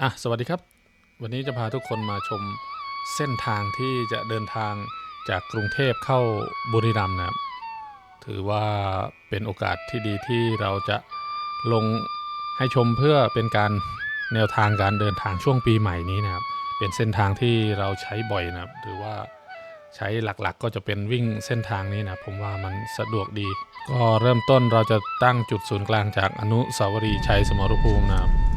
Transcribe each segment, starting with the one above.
อะสวัสดีครับ วันนี้จะพาทุกคนมาชมเส้นทางที่จะเดินทางจากกรุงเทพเข้าบุรีรัมย์นะครับ ถือว่าเป็นโอกาสที่ดีที่เราจะลงให้ชมเพื่อเป็นการแนวทางการเดินทางช่วงปีใหม่นี้นะครับ เป็นเส้นทางที่เราใช้บ่อยนะครับ หรือว่าใช้หลักๆก็จะเป็นวิ่งเส้นทางนี้นะผมว่ามันสะดวกดี ก็เริ่มต้นเราจะตั้งจุดศูนย์กลางจากอนุสาวรีย์ชัยสมรภูมินะครับ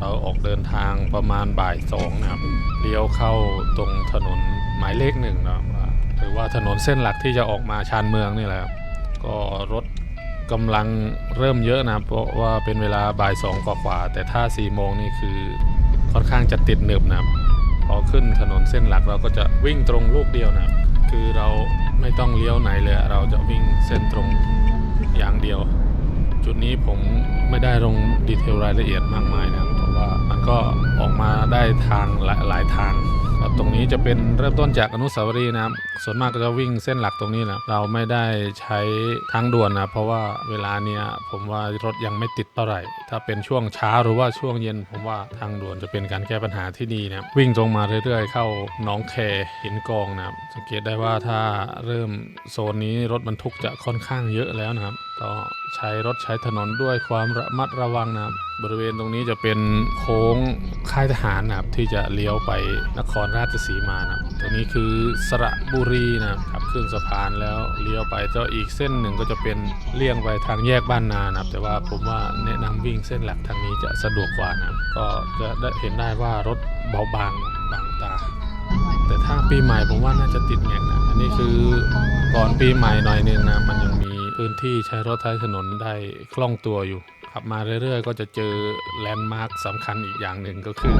เราออกเดินทางประมาณบ่ายสองนะครับเลี้ยวเข้าตรงถนนหมายเลขหนึ่งนะครับหรือว่าถนนเส้นหลักที่จะออกมาชานเมืองนี่แหละครับก็รถกำลังเริ่มเยอะนะเพราะว่าเป็นเวลาบ่ายสองกว่าแต่ถ้า4ี่โมงนี่คือค่อนข้างจะติดหนึบนะครับพอขึ้นถนนเส้นหลักเราก็จะวิ่งตรงลูกเดียวนะคือเราไม่ต้องเลี้ยวไหนเลย เราจะวิ่งเส้นตรงอย่างเดียว จุดนี้ผมไม่ได้ลงดีเทลรายละเอียดมากมายนะ ก็ออกมาได้ทางหลายหลายทางแล้วตรงนี้จะเป็นเริ่มต้นจากอนุสาวรีย์นะครับ ส่วนมากก็จะวิ่งเส้นหลักตรงนี้นะเราไม่ได้ใช้ทางด่วนนะเพราะว่าเวลาเนี้ยผมว่ารถยังไม่ติดเท่าไหร่ ถ้าเป็นช่วงเช้าหรือว่าช่วงเย็น ผมว่าทางด่วนจะเป็นการแก้ปัญหาที่ดีนะวิ่งตรงมาเรื่อยๆ เข้าหนองแคหินกองนะครับสังเกตได้ว่าถ้าเริ่มโซนนี้รถบรรทุกจะค่อนข้างเยอะแล้วนะครับก็ ใช้รถใช้ถนนด้วยความระมัดระวังนะครับ บริเวณตรงนี้จะเป็นโค้งค่ายทหารนะครับ ที่จะเลี้ยวไปนครราชสีมานะครับตรงนี้คือสระบุรีนะครับขึ้นสะพานแล้วเลี้ยวไปก็อีกเส้นหนึ่งก็จะเป็นเลี่ยงไปทางแยกบ้านนานะครับ แต่ว่าผมว่าแนะนำวิ่งเส้นหลักทางนี้จะสะดวกกว่านะครับก็จะได้เห็นได้ว่ารถเบาบางบางตา แต่ถ้าปีใหม่ผมว่าน่าจะติดแงกนะอันนี้คือก่อนปีใหม่หน่อยหนึงนะมันยัง พื้นที่ใช้รถใช้ถนนได้คล่องตัวอยู่ ขับมาเรื่อยๆ ก็จะเจอแลนด์มาร์คสำคัญอีกอย่างหนึ่งก็คือ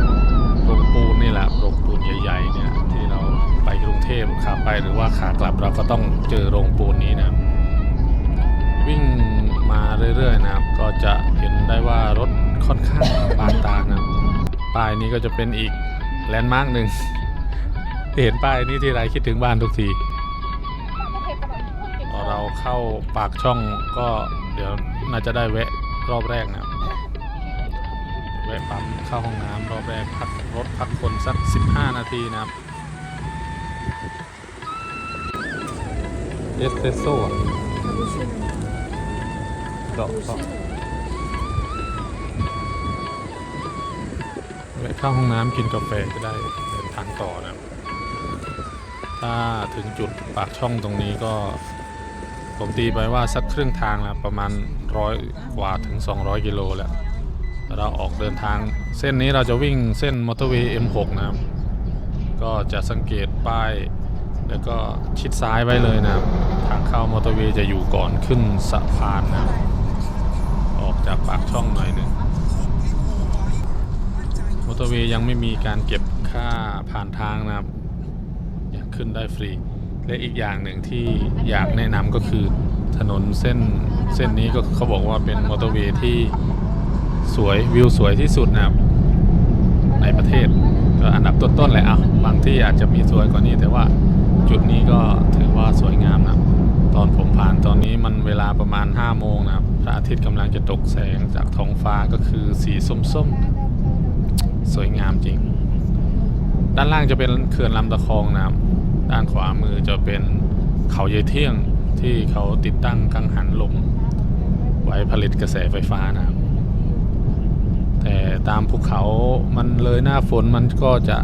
โรงปูนนี่แหละโรงปูนใหญ่ๆเนี่ยที่เราไปกรุงเทพขาไปหรือว่าขากลับเราก็ต้องเจอโรงปูนนี้นะวิ่งมาเรื่อยๆนะครับ ก็จะเห็นได้ว่ารถค่อนข้างบางตานะครับป้ายนี้ก็จะเป็นอีกแลนด์มาร์คหนึ่งเห็นป้ายนี้ที่ไรคิดถึงบ้านทุกที เข้าปากช่องก็เดี๋ยวน่าจะได้แวะรอบแรกนะแวะปั๊มเข้าห้องน้ำรอบแรกพักรถพักคนสัก 15 นาทีนะครับเอสเปรสโซ่ก็ก็แวะเข้าห้องน้ำกินกาแฟก็ได้เดินทางต่อนะครับถ้าถึงจุดปากช่องตรงนี้ก็ ผมตีไปว่าสักครึ่งทางแล้วประมาณร้อยกว่าถึง 200 กิโลแล้วเราออกเดินทาง เส้นนี้เราจะวิ่งเส้นมอเตอร์เวย์ M6 นะครับ ก็จะสังเกตป้าย แล้วก็ชิดซ้ายไว้เลยนะครับ ทางเข้ามอเตอร์เวย์จะอยู่ก่อนขึ้นสะพานนะครับออกจากปากช่องหน่อยหนึ่งมอเตอร์เวย์ยังไม่มีการเก็บค่าผ่านทางนะครับ อยากขึ้นได้ฟรี และอีกอย่างหนึ่งที่อยากแนะนำก็คือถนนเส้นเส้นนี้ก็เขาบอกว่าเป็นมอเตอร์เวย์ที่สวยวิวสวยที่สุดนะครับในประเทศก็อันดับต้นๆแหละอะบางที่อาจจะมีสวยกว่านี้ แต่ว่าจุดนี้ก็ถือว่าสวยงามนะครับตอนผมผ่านตอนนี้มันเวลาประมาณ5โมงนะครับพระอาทิตย์กำลังจะตกแสงจากท้องฟ้าก็คือสีส้มๆ สวยงามจริง ด้านล่างจะเป็นเขื่อนลำตะคองนะครับ ด้านขวามือจะเป็นเขาเยายเที่ยงที่เขาติดตั้งกังหันลม ไว้ผลิตกระแสไฟฟ้านะครับ แต่ตามภูเขามันเลยหน้าฝนมันก็จะ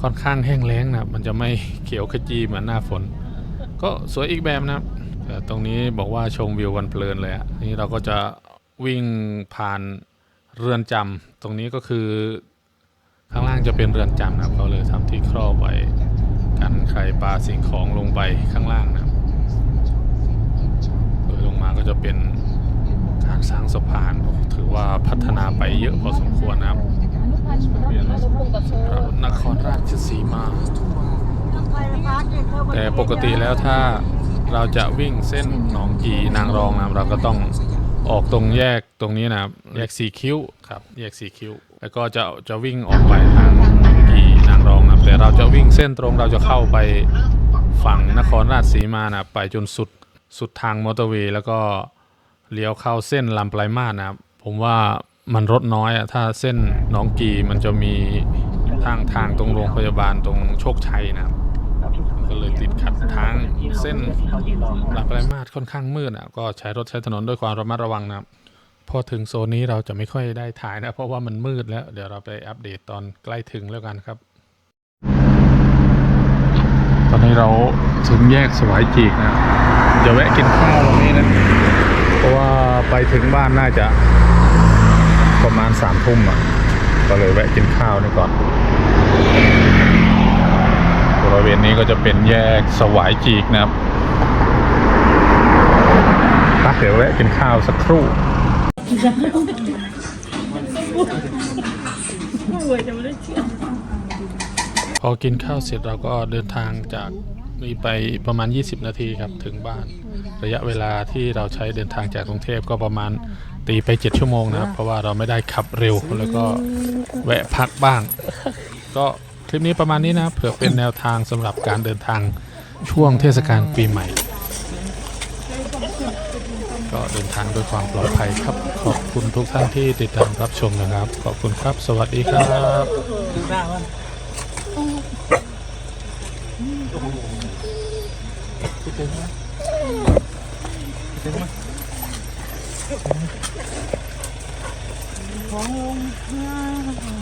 ค่อนข้างแห้งแล้งนะครับ มันจะไม่เขียวขจีเหมือนหน้าฝน ก็สวยอีกแบบนะครับแต่ตรงนี้บอกว่าชมวิววันเพลินเลยอะนี่เราก็จะวิ่งผ่านเรือนจำตรงนี้ก็คือข้างล่างจะเป็นเรือนจำนะครับเขาเลยทำที่ครอบไว้ กันใครปลาสิ่งของลงไปข้างล่างนะครับโดยลงมาก็จะเป็นการสร้างสะพานถือว่าพัฒนาไปเยอะพอสมควรนะครับนครราชสีมา แต่ปกติแล้วถ้าเราจะวิ่งเส้นหนองกีนางรองนะเราก็ต้องออกตรงแยกตรงนี้นะครับ แยกสีคิ้วครับ แยกสีคิ้ว แล้วก็จะจะวิ่งออกไปทางางรองนะแต่เราจะวิ่งเส้นตรงเราจะเข้าไปฝั่งนครราชสีมานะไปจนสุดสุดทางมอเตอร์เวย์แล้วก็เลี้ยวเข้าเส้นลำปลายมาสนะครับผมว่ามันรถน้อยอะถ้าเส้นหนองกีมันจะมีทางทางตรงโรงพยาบาลตรงโชคชัยนะครับก็เลยติดขัดทางเส้นหลักไรมาสค่อนข้างมืดอะก็ใช้รถใช้ถนนด้วยความระมัดระวังนะครับพอถึงโซนนี้เราจะไม่ค่อยได้ถ่ายนะ เพราะว่ามันมืดแล้ว เดี๋ยวเราไปอัปเดตตอนใกล้ถึงแล้วกันครับ ตอ นี้เราถึงแยกสวายจีกนะจะแวะกินข้าวตรงนี้นะ เพราะว่าไปถึงบ้านน่าจะประมาณสามทุ่มอะ ก็เลยแวะกินข้าวนี่ก่อน บริเวณนี้ก็จะเป็นแยกสวายจีกนะครับไปเดี๋ยวแวะกินข้าวสักครู่ พอกินข้าวเสร็จเราก็เดินทางจากนี้ไปประมาณ 20 นาทีครับถึงบ้าน ระยะเวลาที่เราใช้เดินทางจากกรุงเทพก็ประมาณตีไป 7 ชั่วโมงนะครับ เพราะว่าเราไม่ได้ขับเร็วแล้วก็แวะพักบ้าง ก็คลิปนี้ประมาณนี้นะเผื่อเป็นแนวทางสำหรับการเดินทางช่วงเทศกาลปีใหม่ ก็เดินทางด้วยความปลอดภัยครับ ขอบคุณทุกท่านที่ติดตามรับชมนะครับ ขอบคุณครับ สวัสดีครับ โอ้โหคิดถึงไหมคิดถึงไหมของ